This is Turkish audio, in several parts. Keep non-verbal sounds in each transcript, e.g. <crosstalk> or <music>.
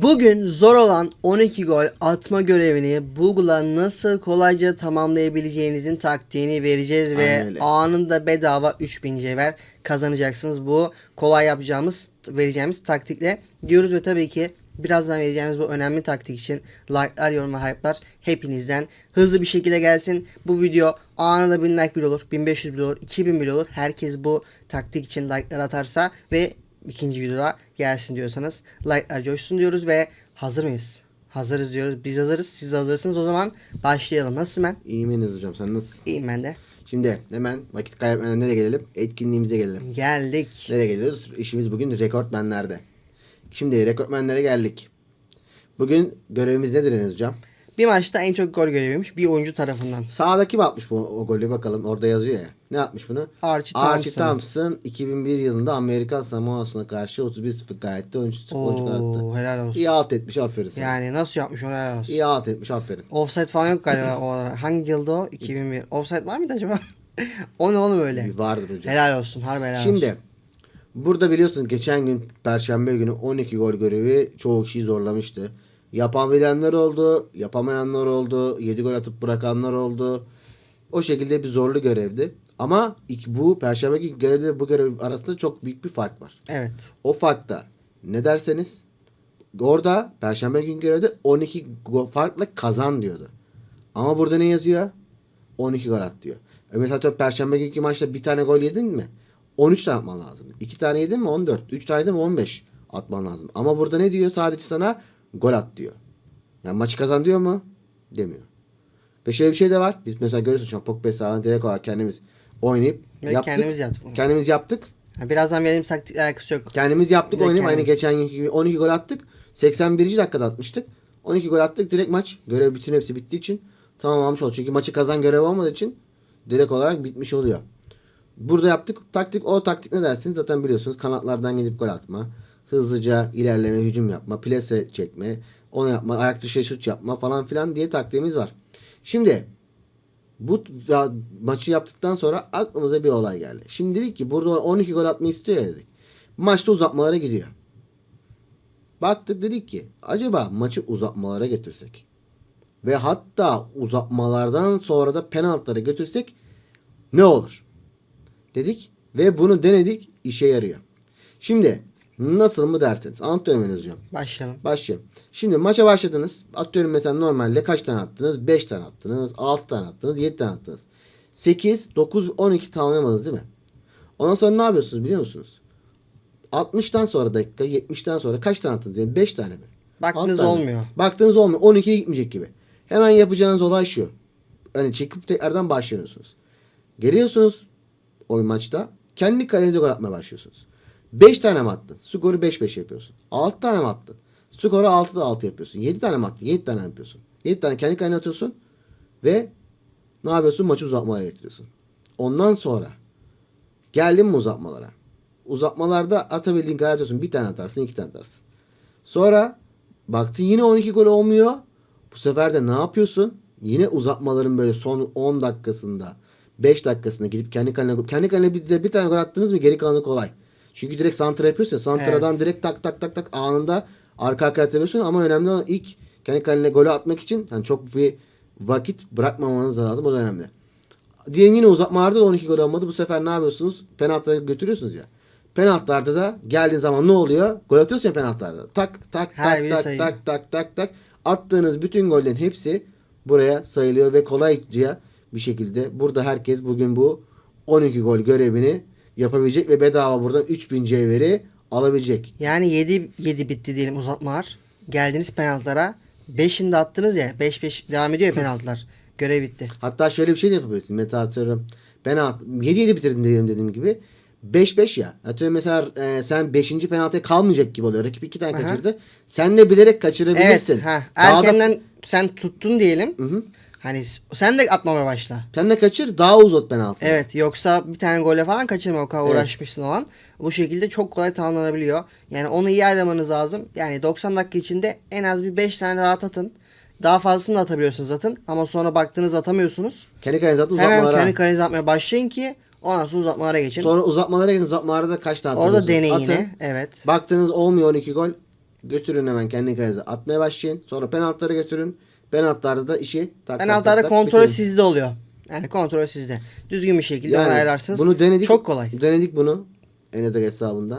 Bugün zor olan 12 gol atma görevini Google'a nasıl kolayca tamamlayabileceğinizin taktiğini vereceğiz ve Aynen öyle. anında bedava 3000 cevher kazanacaksınız. Bu kolay yapacağımız, vereceğimiz taktikle diyoruz ve tabii ki birazdan vereceğimiz bu önemli taktik için like'lar, yorumlar, hype'lar hepinizden hızlı bir şekilde gelsin. Bu video anında 1000 like bile olur, 1500 bile olur, 2000 bile olur. Herkes bu taktik için like'lar atarsa ve ikinci videoda gelsin diyorsanız like'lar coşsun diyoruz ve hazır mıyız? Hazırız diyoruz. Biz hazırız. Siz hazırsınız. O zaman başlayalım. Nasılsın ben? İyiyim Enes hocam sen nasılsın? İyiyim ben de. Şimdi hemen vakit kaybetmeden nereye gelelim? Etkinliğimize gelelim. Geldik. Nereye geliyoruz? İşimiz bugün rekortmenlerde. Şimdi rekortmenlere geldik. Bugün görevimiz nedir Enes hocam? Bir maçta en çok gol göreviymiş bir oyuncu tarafından. Sağda kim atmış bu o golü bakalım orada yazıyor ya. Ne atmış bunu? Archie Archie Thompson. Thompson 2001 yılında Amerikan Samoa'sına karşı 31-0 gayette 13 oyuncu attı. Helal olsun. İyi alt etmiş aferin sana. Yani nasıl yapmış onu helal olsun. İyi alt etmiş aferin. Offside falan yok galiba <laughs> o ara. Hangi yılda o? 2001. Offside var mıydı acaba? <laughs> o ne oğlum öyle? Vardır hocam. Helal olsun. Harbi helal olsun. Şimdi burada biliyorsun geçen gün Perşembe günü 12 gol görevi çoğu kişiyi zorlamıştı. Yapabilenler oldu, yapamayanlar oldu, 7 gol atıp bırakanlar oldu. O şekilde bir zorlu görevdi. Ama bu Perşembe günü görevde bu görev arasında çok büyük bir fark var. Evet. O farkta ne derseniz orada Perşembe günü görevde 12 go- farkla kazan diyordu. Ama burada ne yazıyor? 12 gol at diyor. E mesela Perşembe günkü maçta bir tane gol yedin mi? 13 tane atman lazım. 2 tane yedin mi 14. 3 tane yedin mi 15 atman lazım. Ama burada ne diyor? Sadece sana gol at diyor. Yani maçı kazan diyor mu? Demiyor. Ve şöyle bir şey de var. Biz mesela görüyorsun şu an Pogba sağdan direkt olarak kendimiz oynayıp Ve yaptık. kendimiz yaptık bunu. Kendimiz yaptık. Ha, Birazdan verelim taktikle alakası yok. Kendimiz yaptık Direkt oynayıp aynı kendimiz. geçen günkü gibi 12 gol attık. 81. dakikada atmıştık. 12 gol attık direkt maç. Görev bütün hepsi bittiği için tamamlanmış oldu. Çünkü maçı kazan görev olmadığı için direkt olarak bitmiş oluyor. Burada yaptık. Taktik o taktik ne dersiniz zaten biliyorsunuz. Kanatlardan gidip gol atma. Hızlıca ilerleme, hücum yapma, plase çekme, onu yapma, ayak dışı şut yapma falan filan diye taktiğimiz var. Şimdi bu ya- maçı yaptıktan sonra aklımıza bir olay geldi. Şimdi dedik ki burada 12 gol atmayı istiyor ya dedik. Maçta uzatmalara gidiyor. Baktık dedik ki acaba maçı uzatmalara getirsek ve hatta uzatmalardan sonra da penaltılara götürsek ne olur? Dedik ve bunu denedik işe yarıyor. Şimdi nasıl mı derseniz anlatıyorum Enes hocam. Başlayalım. Başlayalım. Şimdi maça başladınız. Atıyorum mesela normalde kaç tane attınız? 5 tane attınız, 6 tane attınız, 7 tane attınız. 8, 9, 12 tamamlayamadınız değil mi? Ondan sonra ne yapıyorsunuz biliyor musunuz? 60'tan sonra dakika, 70'ten sonra kaç tane attınız? Yani 5 tane mi? Baktınız tane. olmuyor. Baktınız olmuyor. 12'ye gitmeyecek gibi. Hemen yapacağınız olay şu. Hani çekip tekrardan başlıyorsunuz. Geliyorsunuz o maçta. Kendi kalenize gol atmaya başlıyorsunuz. 5 tane mi attın? Skoru 5-5 yapıyorsun. 6 tane mi attın? Skoru 6'da 6 yapıyorsun. 7 tane mi attın? 7 tane yapıyorsun. 7 tane kendi kalene atıyorsun. Ve ne yapıyorsun? Maçı uzatmalara getiriyorsun. Ondan sonra geldin mi uzatmalara? Uzatmalarda atabildiğin kadar atıyorsun. Bir tane atarsın, iki tane atarsın. Sonra baktın yine 12 gol olmuyor. Bu sefer de ne yapıyorsun? Yine uzatmaların böyle son 10 dakikasında 5 dakikasında gidip kendi kalene kendi kalene bir, bir tane gol attınız mı geri kalanı kolay. Çünkü direkt santra yapıyorsun. ya, Santradan Evet. direkt tak tak tak tak anında arka arkaya atabiliyorsun ama önemli olan ilk kendi kalene golü atmak için yani çok bir vakit bırakmamanız lazım. O da önemli. Diyelim yine uzatmalarda da 12 gol olmadı. Bu sefer ne yapıyorsunuz? Penaltıları götürüyorsunuz ya. Penaltılarda da geldiğin zaman ne oluyor? Gol atıyorsun ya penaltılarda. Tak tak Her tak tak tak tak tak tak. Attığınız bütün gollerin hepsi buraya sayılıyor ve kolayca bir şekilde burada herkes bugün bu 12 gol görevini yapabilecek ve bedava buradan 3000 cevheri alabilecek. Yani 7 7 bitti diyelim uzatmalar. Geldiniz penaltılara. 5'ini de attınız ya. 5 5 devam ediyor ya penaltılar. Görev bitti. Hatta şöyle bir şey de yapabilirsin. Mesela atıyorum ben 7-7 bitirdin diyelim dediğim gibi. 5-5 ya. Atıyorum mesela e, sen 5. penaltıya kalmayacak gibi oluyor. Rakip 2 tane Aha. kaçırdı. Sen de bilerek kaçırabilirsin. Evet. Ha, Daha da- erkenden sen tuttun diyelim. Hı hı. Hani sen de atmamaya başla. Sen de kaçır daha uzat penaltı. Evet yoksa bir tane gole falan kaçırma o kadar Evet. uğraşmışsın o an. Bu şekilde çok kolay tamamlanabiliyor. Yani onu iyi ayarlamanız lazım. Yani 90 dakika içinde en az bir 5 tane rahat atın. Daha fazlasını da atabiliyorsunuz zaten. Ama sonra baktınız atamıyorsunuz. Kendi kalenize atın Hemen uzatmalara. kendi kalenize atmaya başlayın ki ondan sonra uzatmalara geçin. Sonra uzatmalara gidin. Uzatmalara da kaç tane Orada deneyin Atın. yine. Evet. Baktınız olmuyor 12 gol. Götürün hemen kendi kalenize atmaya başlayın. Sonra penaltılara götürün. Penaltılarda da işi tak Penaltılarda tak tak kontrol bitirin. sizde oluyor. Yani kontrol sizde. Düzgün bir şekilde Yani ayarlarsınız. Bunu denedik. Çok kolay. Denedik bunu. Enetek hesabında.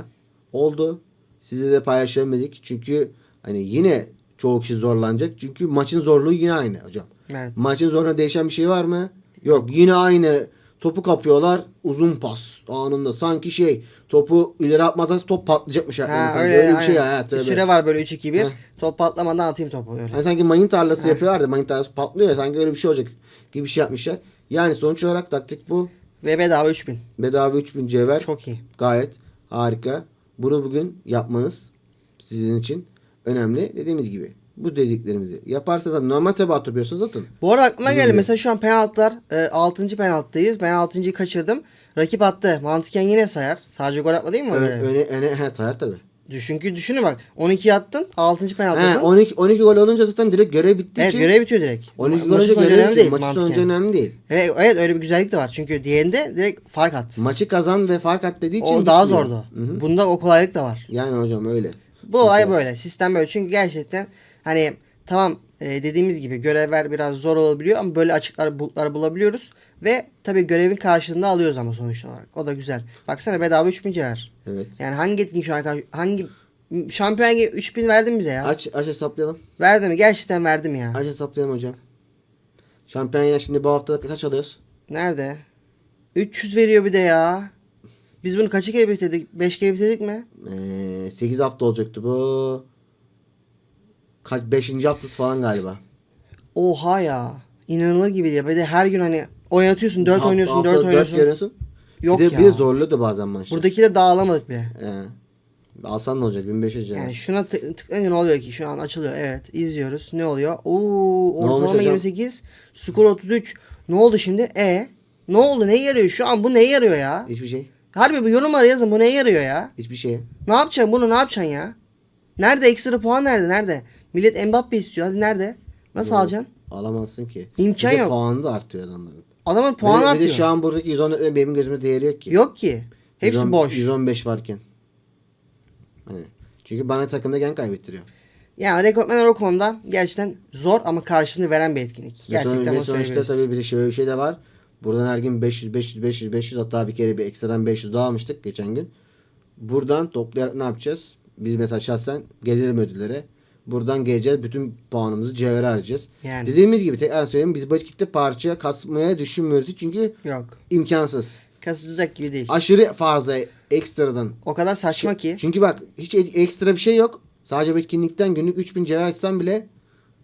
Oldu. Size de paylaşalım dedik. Çünkü hani yine çoğu kişi zorlanacak. Çünkü maçın zorluğu yine aynı hocam. Evet. Maçın zorluğuna değişen bir şey var mı? Yok. Yine aynı. Topu kapıyorlar. Uzun pas. Anında. Sanki şey. Topu ileri atmazsa top patlayacakmış. yani. Ha, Sanki öyle, öyle, bir şey. Bir tövbe. süre var böyle 3-2-1. Heh. Top patlamadan atayım topu öyle. Hani sanki mayın tarlası yapıyorlar da mayın tarlası patlıyor ya. Sanki öyle bir şey olacak gibi bir şey yapmışlar. Yani sonuç olarak taktik bu. Ve bedava 3000. Bedava 3000 cevher. Çok iyi. Gayet harika. Bunu bugün yapmanız sizin için önemli. Dediğimiz gibi bu dediklerimizi yaparsanız normal tabi atıyorsunuz zaten. Bu arada aklıma geldi. Mesela şu an penaltılar e, 6. penaltıdayız. Ben 6.yı kaçırdım. Rakip attı. Mantıken yine sayar. Sadece gol atma değil mi öyle? Öne, öne, öne he, tayar tabi. Çünkü düşünün bak. 12 attın. 6. He, penaltısın. 12, 12 gol olunca zaten direkt görev bittiği Evet için görev bitiyor direkt. 12 Ma- gol olunca görev önemli değil. Mantıken. sonucu önemli değil. Evet, evet öyle bir güzellik de var. Çünkü diğerinde direkt fark at. Maçı kazan ve fark at dediği için O daha bitmiyor. zordu. Hı hı. Bunda o kolaylık da var. Yani hocam öyle. Bu olay böyle. Sistem böyle. Çünkü gerçekten hani tamam e, dediğimiz gibi görevler biraz zor olabiliyor ama böyle açıklar bulutlar bulabiliyoruz. Ve tabii görevin karşılığında alıyoruz ama sonuç olarak. O da güzel. Baksana bedava 3000 cevher. Evet. Yani hangi etkin şu an karşı- hangi şampiyon gibi 3000 verdin bize ya. Aç, aç hesaplayalım. Verdi mi? Gerçekten verdim ya. Aç hesaplayalım hocam. Şampiyonlar şimdi bu hafta kaç alıyoruz? Nerede? 300 veriyor bir de ya. Biz bunu kaç kere bitirdik? 5 kere bitirdik mi? Ee, 8 hafta olacaktı bu. Kaç 5. haftası falan galiba. Oha ya. İnanılır gibi ya. Bir de her gün hani oynatıyorsun 4 Hafta- oynuyorsun haftada 4 dört oynuyorsun. görüyorsun. Yok bir de, ya. Bir de zorluyor da bazen maçlar. Buradakileri daha alamadık bile. Ee, alsan ne olacak 1500 lira. Yani şuna tık- tıklayınca ne oluyor ki? Şu an açılıyor. Evet izliyoruz. Ne oluyor? Oo olmuş ortalama hocam? 28. Skor 33. Ne oldu şimdi? E ne oldu? Neye yarıyor? Şu an bu neye yarıyor ya? Hiçbir şey. Harbi bu yorumlara yazın. Bu neye yarıyor ya? Hiçbir şey. Ne yapacaksın? Bunu ne yapacaksın ya? Nerede ekstra puan nerede? Nerede? Millet Mbappe istiyor. Hadi nerede? Nasıl Yok, alacaksın? Alamazsın ki. İmkan bir de yok. puanı da artıyor adamların. Adamın Bir puanı de, bir artıyor. de şu an buradaki 114 benim gözüme değeri yok ki. Yok ki. Hepsi 110 boş. 115 varken. Hani. Çünkü bana takımda gen kaybettiriyor. Yani rekortmenler o konuda gerçekten zor ama karşılığını veren bir etkinlik. Gerçekten ve bunu sonuçta tabii bir de şöyle bir şey de var. Buradan her gün 500 500 500 500 hatta bir kere bir ekstradan 500 daha almıştık geçen gün. Buradan toplayarak ne yapacağız? Biz mesela şahsen gelirim ödüllere. Buradan geleceğiz. Bütün puanımızı cevhere harcayacağız. Yani. Dediğimiz gibi tekrar söyleyeyim. Biz bu etkinlikte parça kasmaya düşünmüyoruz. Çünkü Yok. imkansız. Kasılacak gibi değil. Aşırı fazla ekstradan. O kadar saçma ki. Çünkü bak hiç ekstra bir şey yok. Sadece etkinlikten günlük 3000 cevher açsan bile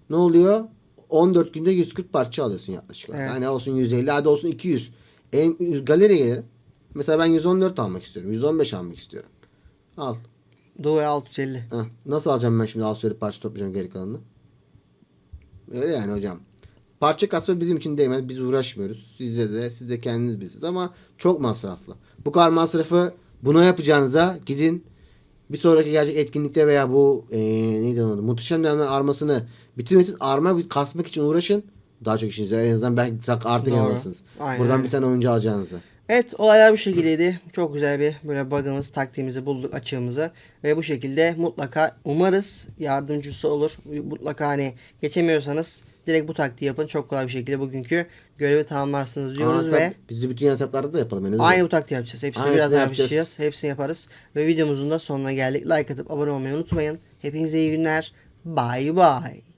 ne oluyor? 14 günde 140 parça alıyorsun yaklaşık. Evet. Yani olsun 150 hadi olsun 200. En, galeriye gelelim. Mesela ben 114 almak istiyorum. 115 almak istiyorum. Al. Doğu'ya 650. Heh. Nasıl alacağım ben şimdi al söyle parça toplayacağım geri kalanını. Öyle yani hocam. Parça kasma bizim için değmez. Biz uğraşmıyoruz. Sizde de siz de kendiniz bilirsiniz ama çok masraflı. Bu kadar masrafı buna yapacağınıza gidin bir sonraki gelecek etkinlikte veya bu ee, neydi onun adı? Muhteşem Dönemler armasını bitirmesiz arma kasmak için uğraşın. Daha çok işinize yarar. en azından belki artık Doğru. alırsınız. Aynen Buradan öyle. bir tane oyuncu alacağınızda. Evet olaylar bu şekildeydi. Çok güzel bir böyle bug'ımız, taktiğimizi bulduk açığımızı. Ve bu şekilde mutlaka umarız yardımcısı olur. Mutlaka hani geçemiyorsanız direkt bu taktiği yapın. Çok kolay bir şekilde bugünkü görevi tamamlarsınız diyoruz Aa, ve. Biz de bütün hesaplarda da yapalım. azından. aynı bu taktiği yapacağız. Hepsini Aynısını biraz yapacağız. yapacağız. Hepsini yaparız. Ve videomuzun da sonuna geldik. Like atıp abone olmayı unutmayın. Hepinize iyi günler. Bye bye.